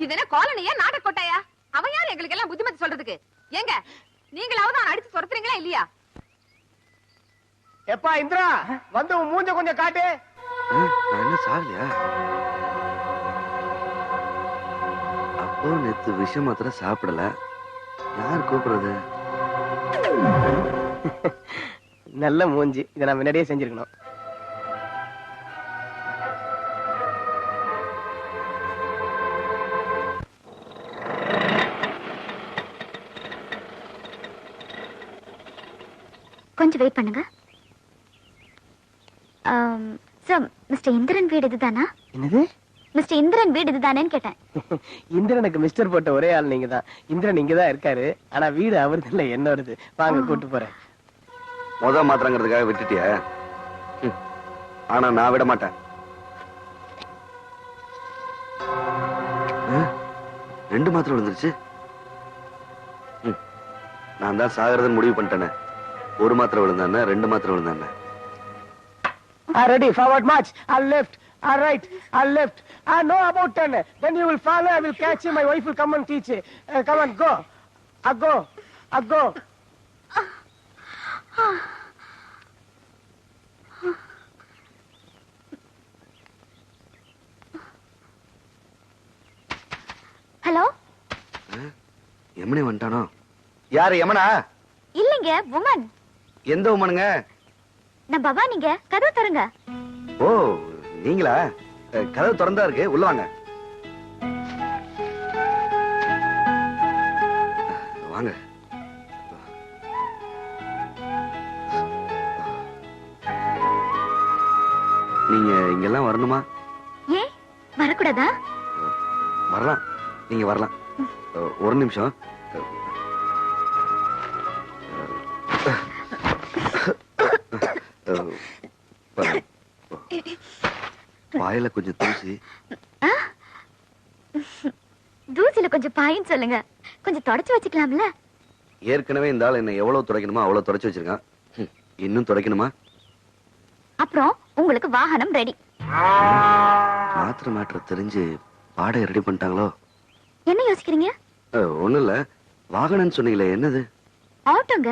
இது என்ன காலனியா நாடக கொட்டாயா அவன் யார் எங்களுக்கு எல்லாம் புத்திமதி சொல்றதுக்கு? ஏங்க நீங்களாவது அவன் அடிச்சு துரத்துறீங்களா இல்லையா? எப்பா இந்திரா வந்து உன் மூஞ்ச கொஞ்சம் காட்டு. என்ன சாகலையா? அப்போ நேத்து விஷம் மாத்திரம் சாப்பிடல. யார் கூப்பிடுறது? நல்ல மூஞ்சி. இதை நான் முன்னாடியே செஞ்சிருக்கணும். கொஞ்சம் வெயிட் பண்ணுங்க. சார் மிஸ்டர் இந்திரன் வீடு இதுதானா? என்னது? மிஸ்டர் இந்திரன் வீடு இதுதானேன்னு கேட்டேன். இந்திரனுக்கு மிஸ்டர் போட்ட ஒரே ஆள் நீங்க தான் இந்திரன் இங்கதான் இருக்காரு. ஆனா வீடு அவரது இல்ல என்னோடது. வாங்க கூட்டு போறேன். முத மாத்திரங்கிறதுக்காக விட்டுட்டிய? ஆனா நான் விட மாட்டேன். ரெண்டு மாத்திரம் விழுந்துருச்சு. நான் தான் சாகிறதுன்னு முடிவு பண்ணிட்டேனே. ஒரு மாத்திரம் விழுந்தானே ரெண்டு மாத்திரம் விழுந்தானே ready forward march ah left ah ah no about turn then you will follow I will catch my wife will come and teach come and go uh go uh go hello யமுனே வந்துட்டானோ? யாரு யமனா இல்லைங்க woman எந்த உமனுங்க நான் பவானிங்க. கதவு தருங்க ஓ நீங்களா? கதவு திறந்தா இருக்கு. உள்ள வாங்க. வாங்க. நீங்க இங்கெல்லாம் வரணுமா? வரக்கூடாதா? வரலாம். நீங்க வரலாம். ஒரு நிமிஷம். வாயில கொஞ்சம் தூசி. தூசில கொஞ்சம் பாயின்னு சொல்லுங்க. கொஞ்சம் தொடச்சு வச்சுக்கலாம்ல? ஏற்கனவே இந்த ஆள் என்ன எவ்வளவு துடைக்கணுமோ அவ்வளவு துடைச்சு வச்சிருக்கான். இன்னும் துடைக்கணுமா? அப்புறம் உங்களுக்கு வாகனம் ரெடி மாத்திரை மாற்ற தெரிஞ்சு பாடகை ரெடி பண்ணிட்டாங்களோ? என்ன யோசிக்கிறீங்க? அஹ், ஒண்ணும் இல்ல வாகனம்னு சொன்னீங்களே என்னது? ஆட்டோங்க.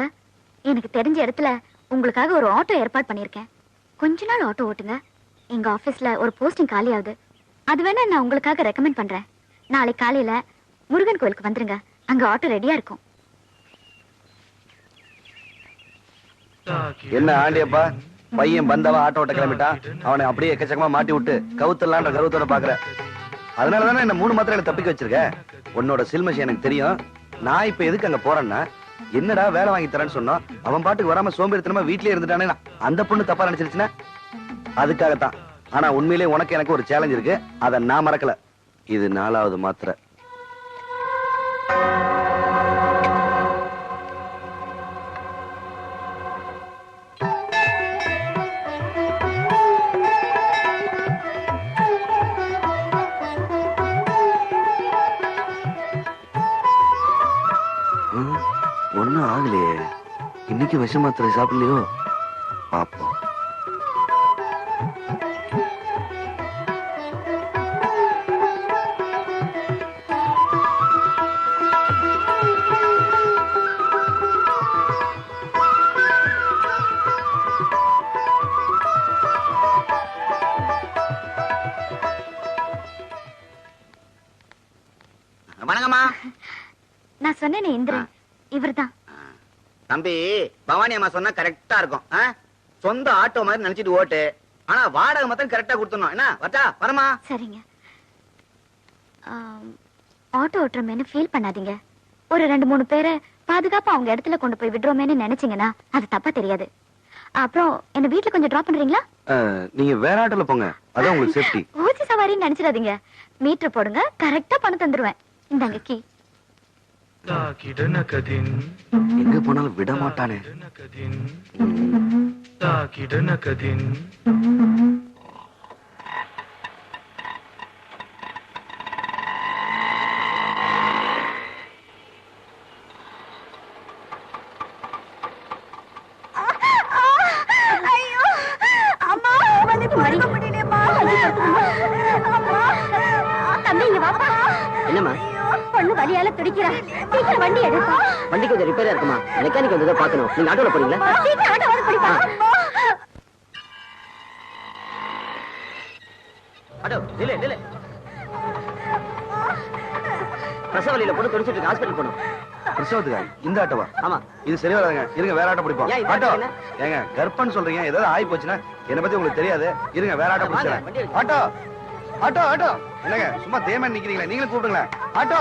எனக்கு தெரிஞ்ச இடத்துல உங்களுக்காக ஒரு ஆட்டோ ஏற்பாடு பண்ணியிருக்கேன். கொஞ்ச நாள் ஆட்டோ ஓட்டுங்க. எங்க ஆபீஸ்ல ஒரு போஸ்டிங் காலி ஆகுது அது வேணா நான் உங்களுக்காக ரெக்கமெண்ட் பண்றேன். நாளை காலையில முருகன் கோயிலுக்கு வந்துருங்க. அங்க ஆட்டோ ரெடியா இருக்கும். என்ன ஆண்டியப்பா? பையன் பந்தவா ஆட்டோ ஓட்ட கிளம்பிட்டான் அவனை அப்படியே எக்கச்சக்கமா மாட்டி விட்டு கவுத்தலான்ற கருவத்தோட பாக்குற அதனாலதானே என்ன மூணு மாத்திரம் தப்பிக்க வச்சிருக்க? உன்னோட சில்மசி எனக்கு தெரியும். நான் இப்ப எதுக்கு அங்க போறேன்னா என்னடா வேலை வாங்கி தரேன்னு சொன்னோம். அவன் பாட்டுக்கு வராம சோம்பேறித்தனமா வீட்லயே இருந்துட்டானே அந்த பொண்ணு தப்பா நினைச்சிருச்சுன்னா அதுக்காகத்தான். ஆனா உண்மையிலேயே உனக்கு எனக்கு ஒரு சேலஞ்ச் இருக்கு. அதை நான் மறக்கல. இது நாலாவது மாத்திரை. ஒன்னும் ஆகலையே. இன்னைக்கு விஷ மாத்திரை சாப்பிடலையோ? பாப்போம் சொன்னேனே இந்திரன். இவர்தான். தம்பி பவானி அம்மா சொன்னா கரெக்டா இருக்கும்? சொந்த ஆட்டோ மாதிரி நினைச்சிட்டு ஓட்டு. ஆனா வாடகை மட்டும் கரெக்டா கொடுத்துடணும். என்ன? வச்சா வரமா சரிங்க. ஆட்டோ ஓட்டுறமேனு ஃபீல் பண்ணாதீங்க. ஒரு ரெண்டு மூணு பேரை பாதுகாப்பா அவங்க இடத்துல கொண்டு போய் விடுறோமேன்னு நினைச்சீங்கன்னா அது தப்பா தெரியாது. அப்புறம் என்ன வீட்ல கொஞ்சம் டிராப் பண்றீங்களா? நீங்க வேற ஆட்டோல போங்க. அதான் உங்களுக்கு சேஃப்டி ஊசி சவாரின்னு நினைச்சிடாதீங்க. மீட்டர் போடுங்க கரெக்டா பணம் தந்துருவேன். இந்தாங்க கீ. எங்க போனாலும் விட மாட்டானே. கதின் அம்மா வந்து படிக்க என்னம்மா? பொண்ணு வலியால துடிக்கிறா. சீக்கிரம் வண்டி எடுப்பா. வண்டி கொஞ்சம் ரிப்பேரா இருக்குமா? மெக்கானிக் வந்ததை பார்க்கணும். நீங்க ஆட்டோல போறீங்களா? சீக்கிரம் ஆட்டோ வர பிடிப்பா ஆட்டோ நில்லு நில்லு. பிரசவ வழியில பொண்ணு துடிச்சிட்டு இருக்கு. ஹாஸ்பிட்டல் போகணும். பிரசவத்துக்கா? இந்த ஆட்டோவா? ஆமா. இது சரி வராதுங்க. இருங்க வேற ஆட்டோ பிடிப்போம். ஆட்டோ? ஏங்க கர்ப்பன்னு சொல்றீங்க. ஏதாவது ஆகி போச்சுன்னா என்னை பத்தி உங்களுக்கு தெரியாது. இருங்க வேற ஆட்டோ. ஆட்டோ. Auto auto. என்னங்க சும்மா தேமா நிக்கிறீங்களா நீங்களும் கூப்பிடுங்களேன். Auto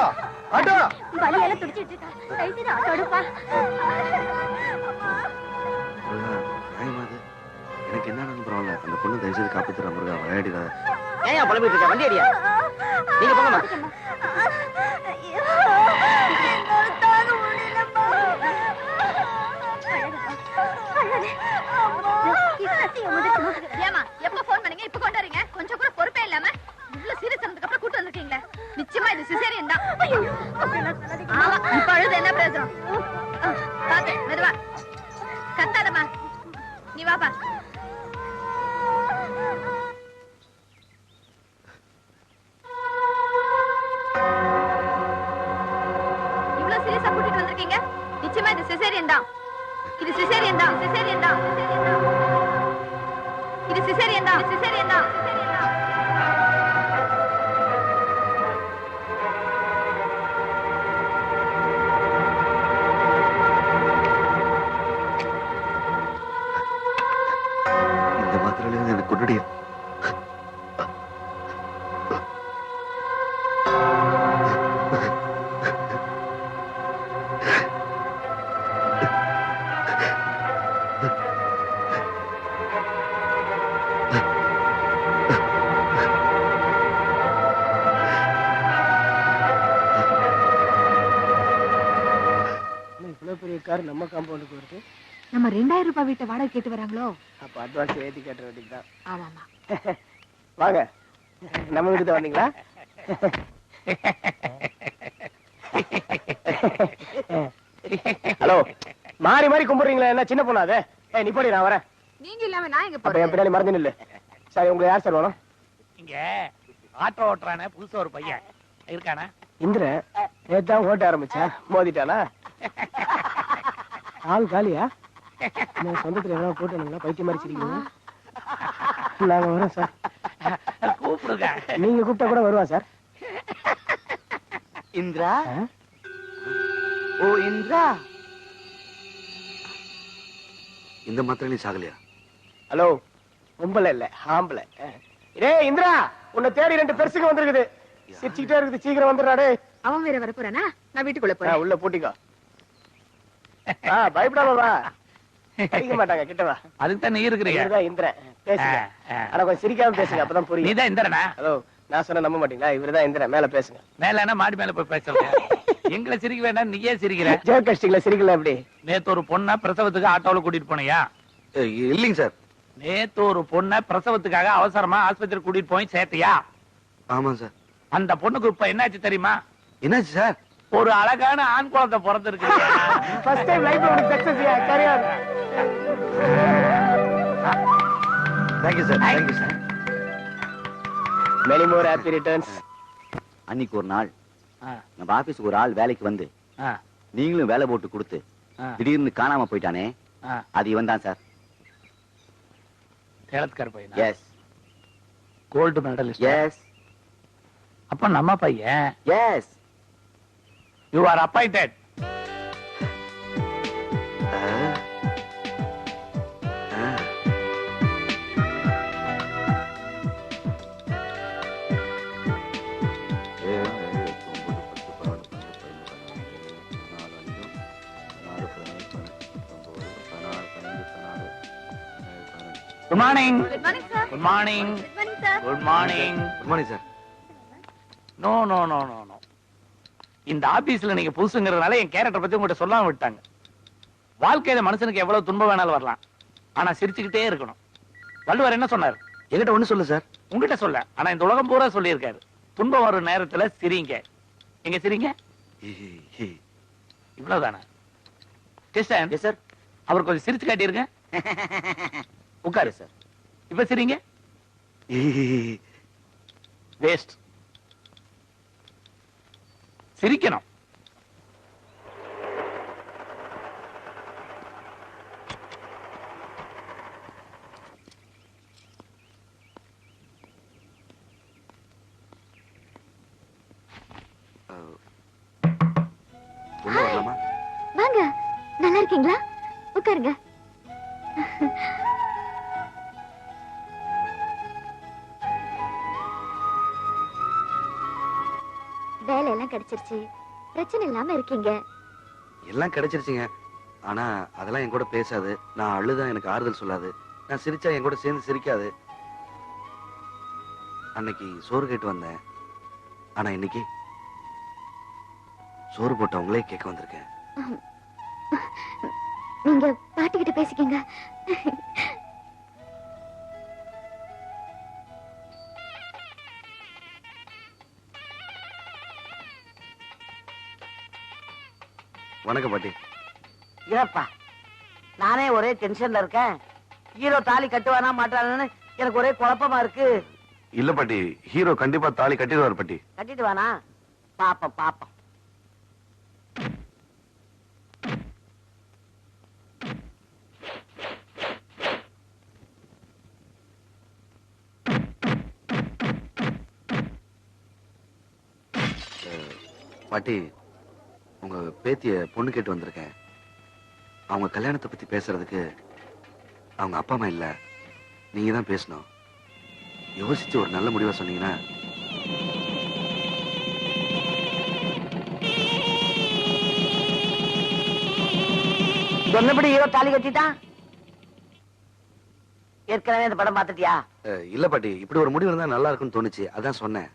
auto. வலியால துடிச்சிட்டு இருக்கா? எனக்கு என்ன பரவாயில்ல. அந்த பொண்ணு தயவு செய்து காப்பாத்துற முருகா. விளையாடிடாத. ஏன் புலம்பிட்டு இருக்க? வண்டி அடியா? நீங்க போங்கம்மா. சிசேரியன் தான் ஆமா இப்ப அழுது என்ன பிரயோஜனம் ரெண்டாயிரம் ரூபாய் வீட்டை வாடகை கேட்டு வராங்களோ? அப்ப அட்வான்ஸ் ஏத்தி கட்ட வேண்டியதுதான். ஆமாமா வாங்க. நம்ம வீட்டு தான் வந்தீங்களா? ஹலோ மாறி மாறி கும்பிடுறீங்களா என்ன சின்ன பொண்ணா அது? ஏய் நீ போடி நான் வரேன். நீங்க இல்லாம நான் எங்க அப்ப என் பின்னாடி மறந்து நில்லு. சரி உங்களுக்கு யார் சார் வேணும்? இங்க ஆட்டோ ஓட்டுறானே புதுசா ஒரு பையன். இருக்கானா? இந்திரன் நேத்தான் ஓட்ட ஆரம்பிச்சா மோதிட்டானா? ஆள் காலியா? நான் சொந்தத்துல எவ்வளவு போட்டு பைத்தியம் மாதிரி சிரிக்கிறீங்க. நாங்க வரோம் சார். கூப்பிடுங்க. நீங்க கூப்பிட்டா கூட வருவா சார். இந்திரா? ஓ இந்திரா? இந்த மாத்திரையிலையும் சாகலையா? ஹலோ பொம்பளை இல்ல ஆம்பளை. டேய் இந்திரா உன்னை தேடி ரெண்டு பெருசுங்க வந்திருக்குது. சிரிச்சுக்கிட்டே இருக்குது சீக்கிரம் வந்துடுறா டேய். அவன் வேற வர போறானா நான் வீட்டுக்குள்ள ஆ, போறேன். உள்ள பூட்டிக்கோ. ஆ பயப்படாம வா. அடிக்க மாட்டாங்க கிட்ட வா. அதுக்கு தான் நீ இருக்கிறீங்க. இவர்தான் இந்திரன் பேசுங்க. ஆனா கொஞ்சம் சிரிக்காம பேசுங்க அப்பதான் நீ புரியும் தான் இந்திரனா? ஹலோ நான் சொன்ன நம்ப மாட்டீங்களா? இவர்தான் இந்திரன் மேல பேசுங்க. மேல என்ன மாடி மேல போய் பேசுறேன் எங்களை சிரிக்க வேண்டாம் நீயே சிரிக்கிற. ஜோக் கஷ்டிங்களா சிரிக்கல எப்படி நேத்து ஒரு பொண்ண பிரசவத்துக்கு ஆட்டோல கூட்டிட்டு போனியா? இல்லைங்க சார். நேத்து ஒரு பொண்ண பிரசவத்துக்காக அவசரமா ஆஸ்பத்திரி கூட்டிட்டு போய் சேர்த்தியா? ஆமா சார். அந்த பொண்ணுக்கு இப்ப என்னாச்சு தெரியுமா? என்னாச்சு சார்? ஒரு அழகான ஆண் குழந்தை பிறந்திருக்கு. ஃபர்ஸ்ட் டைம் லைஃப்ல உனக்கு success yeah? Carry on thank you sir thank you sir many more happy returns அன்னைக்கு ஒரு நாள் நம்ம ஆபீஸ்க்கு ஒரு ஆள் வேலைக்கு வந்து நீங்களும் வேலை போட்டு கொடுத்து திடீர்னு காணாம போயிட்டானே. அது இவன் தான் சார் சேலத்துக்கார பையனா? எஸ் கோல்டு மெடலிஸ்ட் எஸ் அப்ப நம்ம பையன்? Yes you are appointed morning good morning sir good morning good morning sir no no no no no இந்த ஆபீஸ்ல நீங்க புதுசுங்கிறதுனால என் கேரக்டர் பத்தி உங்கள்கிட்ட சொல்லாம விட்டாங்க. வாழ்க்கையில மனுஷனுக்கு எவ்வளவு துன்பம் வேணாலும் வரலாம். ஆனா சிரிச்சுக்கிட்டே இருக்கணும். வள்ளுவர் என்ன சொன்னார்? என்கிட்ட ஒண்ணு சொல்லு சார் உங்ககிட்ட சொல்ல. ஆனா இந்த உலகம் பூரா சொல்லியிருக்காரு. துன்பம் வரும் நேரத்துல சிரிங்க. எங்க சிரிங்க? இவ்வளவுதானே? கிருஷ்ணன் சார் அவர் கொஞ்சம் சிரிச்சு காட்டியிருங்க. உட்காரு. சார் இப்ப சரிங்க. வேஸ்ட் சிரிக்கணும். வாங்க. நல்லா இருக்கீங்களா? உட்காருங்க. கிடைச்சிருச்சு. பிரச்சனை இல்லாம இருக்கீங்க. எல்லாம் கிடைச்சிருச்சுங்க. ஆனா அதெல்லாம் என் கூட பேசாது. நான் அழுதா எனக்கு ஆறுதல் சொல்லாது. நான் சிரிச்சா என் கூட சேர்ந்து சிரிக்காது. அன்னைக்கு சோறு கேட்டு வந்தேன். ஆனா இன்னைக்கு சோறு போட்டவங்களே கேட்க வந்திருக்கேன். நீங்க பாட்டிக்கிட்ட பேசிக்கங்க. வணக்கம் பாட்டி. இறப்பா நானே ஒரே டென்ஷன்ல இருக்கேன். ஹீரோ தாலி கட்டுவானா மாட்டானான்னு எனக்கு ஒரே குழப்பமா இருக்கு. இல்ல பாட்டி ஹீரோ கண்டிப்பா தாலி கட்டிடுவார் பாட்டி. கட்டிட்டு வானா? பாப்போம் பாப்போம். பாட்டி பேத்திய பொண்ணு கேட்டு வந்திருக்கேன். அவங்க கல்யாணத்தை பத்தி பேசுறதுக்கு அவங்க அப்பா அம்மா இல்ல. நீங்க தான் பேசணும். யோசிச்சு ஒரு நல்ல முடிவா சொன்னீங்கன்னா. சொன்னபடி ஹீரோ தாலி கட்டிட்டான் ஏற்கனவே இந்த படம் பார்த்துட்டியா? அஹ், இல்ல பாட்டி. இப்படி ஒரு முடிவு இருந்தா நல்லா இருக்கும்னு தோணுச்சு. அதான் சொன்னேன்.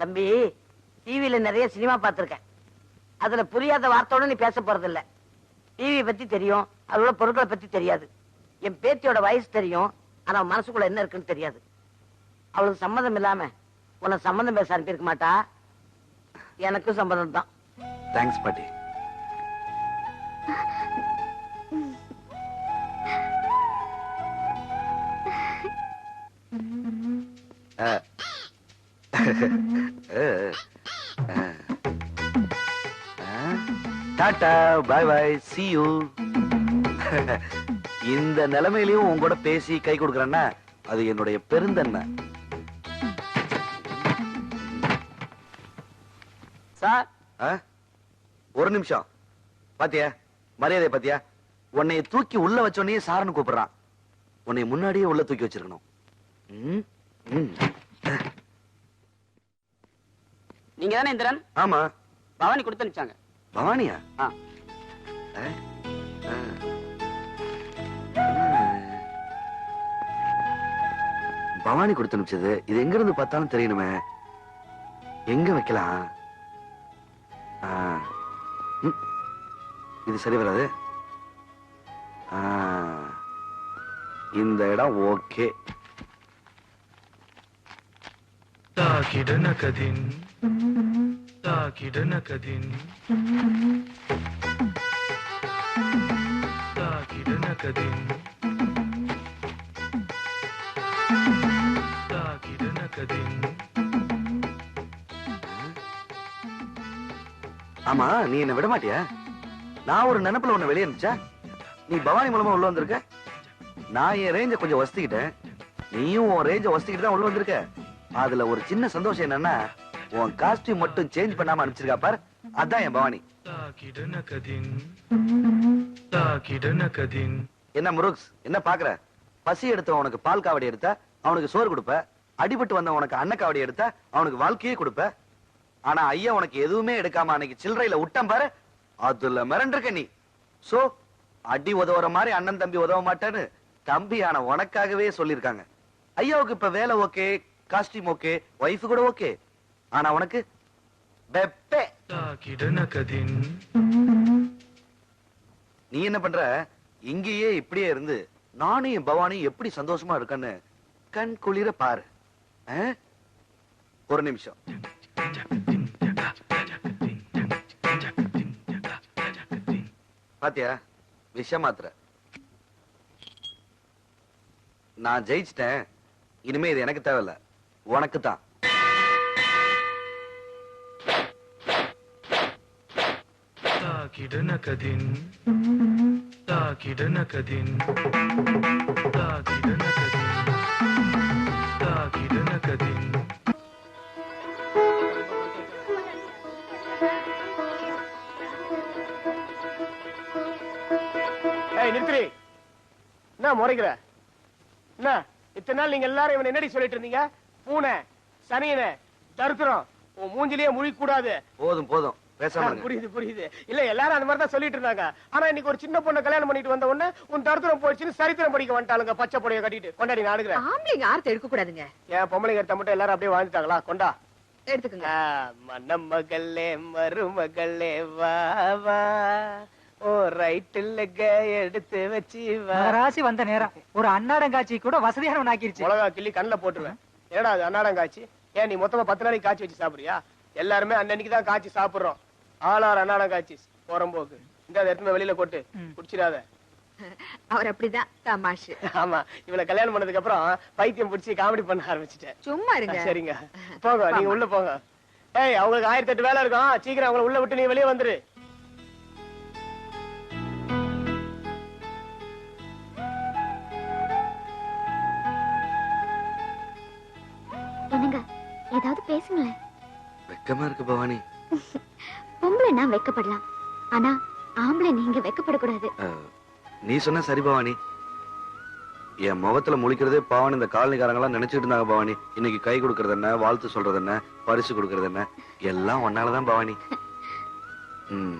தம்பி டிவில நிறைய சினிமா பார்த்திருக்கேன். அதுல புரியாத வார்த்தையோட நீ பேச போறது இல்ல டிவி பத்தி தெரியும் அதோட பொருட்களை பத்தி தெரியாது. என் பேத்தியோட வயசு தெரியும் ஆனா மனசுக்குள்ள என்ன இருக்குன்னு தெரியாது. அவளுக்கு சம்மதம் இல்லாம உன்னை சம்மந்தம் பேச அனுப்பியிருக்க மாட்டா. எனக்கும் சம்மதம் தான். தேங்க்ஸ் பாட்டி அஹ். Tata bye bye see you. இந்த நிலைமையிலயும் உன் கூட பேசி கை கொடுக்கறேன்னா அது என்னுடைய பெருந்தன்மை. சார். ஆ? ஒரு நிமிஷம். பாத்தியா? மரியாதை பாத்தியா? உன்னைய தூக்கி உள்ள வச்சோடனே சாரன்னு கூப்பிடுறான். உன்னை முன்னாடியே உள்ள தூக்கி வச்சிருக்கணும். ம், ம். நீங்க தானே இந்திரன்? ஆமா. பவானி கொடுத்து அனுப்பிச்சாங்க. பவானியா? பவானி கொடுத்து அனுப்பிச்சது. இது எங்க இருந்து பார்த்தாலும் தெரியணுமே. எங்க வைக்கலாம்? இது சரி வராது. இந்த இடம் ஓகே. தாகிட நகதின் తాకిడనక దిన్ తాకిడనక దిన్ తాకిడనక దిన్ ஆமா நீ என்ன விட மாட்டியா? நான் ஒரு நினைப்புல உன்னை வெளியே இருந்துச்சா நீ பவானி மூலமா உள்ள வந்திருக்க? நான் என் ரேஞ்ச கொஞ்சம் வசதிக்கிட்டேன் நீயும் உன் ரேஞ்ச வசதிக்கிட்டு தான் உள்ள வந்திருக்க. அதுல ஒரு சின்ன சந்தோஷம் என்னன்னா உன் காஸ்டியூம் மட்டும் சேஞ்ச் பண்ணாம அனுப்பிச்சிருக்கா பார். அதான் என் பவானி. என்ன முருக்ஸ் என்ன பாக்குற பசி எடுத்த உனக்கு பால் காவடி எடுத்த அவனுக்கு சோறு கொடுப்ப. அடிபட்டு வந்த உனக்கு அன்ன காவடி எடுத்த அவனுக்கு வாழ்க்கையே கொடுப்ப. ஆனா ஐயா உனக்கு எதுவுமே எடுக்காம அன்னைக்கு சில்லறையில விட்டம் பாரு. அதுல மிரண்டிருக்க நீ. சோ அடி உதவுற மாதிரி அண்ணன் தம்பி உதவ மாட்டேன்னு தம்பி ஆனா உனக்காகவே சொல்லியிருக்காங்க. ஐயாவுக்கு இப்ப வேலை ஓகே காஸ்டியூம் ஓகே ஒய்ஃபு கூட ஓகே ஆனா உனக்கு வெப்பே. நீ என்ன பண்ற? இங்கேயே இப்படியே இருந்து நானும் என் பவானியும் எப்படி சந்தோஷமா இருக்கன்னு கண் குளிர பாரு. ஒரு நிமிஷம். பாத்தியா? விஷயம் மாத்திர. நான் ஜெயிச்சிட்டேன். இனிமே இது எனக்கு தேவையில்ல. உனக்கு தான் கதின் தாக்கிடன கதின் ஏய் நிறுத்துறி என்ன முறைக்கிற? என்ன? இத்தனை நாள் நீங்க எல்லாரும் இவனை என்னடி சொல்லிட்டு இருந்தீங்க? பூனை சனியனை தருத்திரம் உன் மூஞ்சிலேயே முழிக்க கூடாது போதும் போதும். பேசாம. புரியுது புரியுது. இல்ல எல்லாரும் அந்த மாதிரி தான் சொல்லிட்டு இருந்தாங்க. ஆனா இன்னைக்கு ஒரு சின்ன பொண்ணை கல்யாணம் பண்ணிட்டு வந்த உடனே உன் தருத்திரம் போயிடுச்சுன்னு சரித்திரம் படிக்க வந்துட்டாளுங்க பச்சை புடைய கட்டிட்டு. கொண்டாடி நான் அனுக்கிறேன் ஆம்பளைங்க ஆர்த்த எடுக்க கூடாதுங்க ஏன் பொம்பளைங்க எடுத்த மட்டும் எல்லாரும் அப்படியே வாழ்ந்துட்டாங்களா? கொண்டா. எடுத்துக்கங்க. மணமகளே மருமகளே வா வா. ஓ ரைட் இல்லங்க எடுத்து வச்சு வா. ராசி வந்த நேரம். ஒரு அன்னாடங்காட்சி கூட வசதியானவன் ஆக்கிருச்சு. மிளகா கிள்ளி கண்ணுல போட்டுருவேன். என்னடா அது அன்னாடம் காய்ச்சி ஏன் நீ மொத்தமா பத்து நாளைக்கு காய்ச்சி வச்சு சாப்பிடுறியா? எல்லாருமே அன்னன்னைக்கு தான் காய்ச்சி சாப்பிடுறோம். ஆளார் அன்னாடம் காய்ச்சி போறம்போக்கு இந்த போய் வெளியில கொட்டு குடிச்சிடாத. அவர் அப்படிதான் தமாஷு. ஆமா இவளை கல்யாணம் பண்ணதுக்கு அப்புறம் பைத்தியம் பிடிச்சி காமெடி பண்ண ஆரம்பிச்சிட்டேன். சும்மா இருங்க. சரிங்க. போங்க நீங்க உள்ள போங்க. ஏய் அவங்களுக்கு ஆயிரத்தி எட்டு வேலை இருக்கும். சீக்கிரம் அவங்கள உள்ள விட்டு நீ வெளியே வந்துரு. என்னங்க ஏதாவது பேசுங்களேன். வெக்கமா இருக்கு பவானி. பொம்பளை நான் வெக்கப்படலாம். ஆனா ஆம்பளை நீங்க வெக்கப்படக்கூடாது. நீ சொன்ன சரி பவானி. என் முகத்துல முழிக்கிறதே பவானி இந்த காலனிக்காரங்க எல்லாம் நினைச்சிட்டு இருந்தாங்க பவானி. இன்னைக்கு கை கொடுக்கறது என்ன வாழ்த்து சொல்றது என்ன பரிசு கொடுக்கறது என்ன எல்லாம் ஒன்னாலதான் பவானி. ம்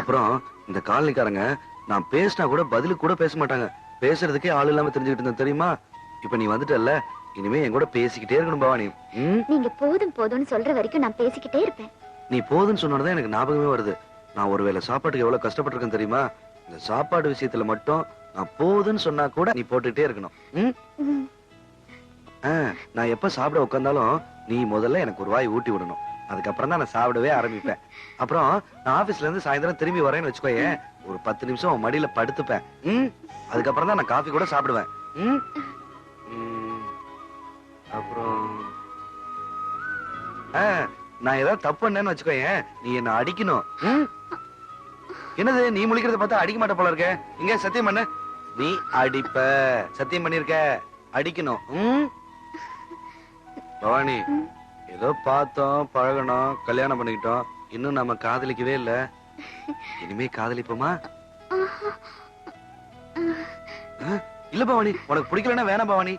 அப்புறம் இந்த காலனிக்காரங்க நான் பேசினா கூட பதிலுக்கு கூட பேச மாட்டாங்க. பேசுறதுக்கே ஆள் இல்லாம தெரிஞ்சுக்கிட்டு இருந்தேன் தெரியுமா? இப்ப நீ வந்துட்டல்ல இனிமே என் கூட பேசிக்கிட்டே இருக்கணும் பவானி. நீங்க போதும் போதும்னு சொல்ற வரைக்கும் நான் பேசிக்கிட்டே இருப்பேன். நீ போதுன்னு சொன்னதான் எனக்கு ஞாபகமே வருது. நான் ஒருவேளை சாப்பாட்டுக்கு எவ்வளவு கஷ்டப்பட்டிருக்கேன் தெரியுமா? இந்த சாப்பாடு விஷயத்துல மட்டும் நான் போதுன்னு சொன்னா கூட நீ போட்டுக்கிட்டே இருக்கணும். ம்? ஆ, நான் எப்ப சாப்பிட உட்காந்தாலும் நீ முதல்ல எனக்கு ஒரு வாய் ஊட்டி விடணும். அதுக்கப்புறம் தான் நான் சாப்பிடவே ஆரம்பிப்பேன். அப்புறம் நான் ஆபீஸ்ல இருந்து சாயந்தரம் திரும்பி வரேன்னு வச்சுக்கோயேன் ஒரு பத்து நிமிஷம் உன் மடியில படுத்துப்பேன். ம்? அதுக்கப்புறம் தான் நான் காஃபி கூட சாப்பிடுவேன். ம். அப்புறம்? ஆ, நான் ஏதாவது தப்பு பண்ணேன்னு வச்சுக்கோயேன். நீ என்ன அடிக்கணும்? என்னது நீ முழிக்கிறத பார்த்தா அடிக்க மாட்ட போல இருக்க. இங்க சத்தியம் பண்ணு. நீ அடிப்ப. சத்தியம் பண்ணிருக்க. அடிக்கணும்? பவானி ஏதோ பார்த்தோம் பழகணும் கல்யாணம் பண்ணிக்கிட்டோம். இன்னும் நம்ம காதலிக்கவே இல்ல. இனிமே காதலிப்போமா? இல்ல பவானி உனக்கு பிடிக்கலன்னா வேணாம் பவானி.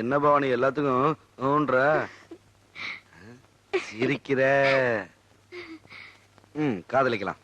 என்ன பவானி எல்லாத்துக்கும் ஊன்ற? சிரிக்கிற? ம் காதலிக்கலாம்.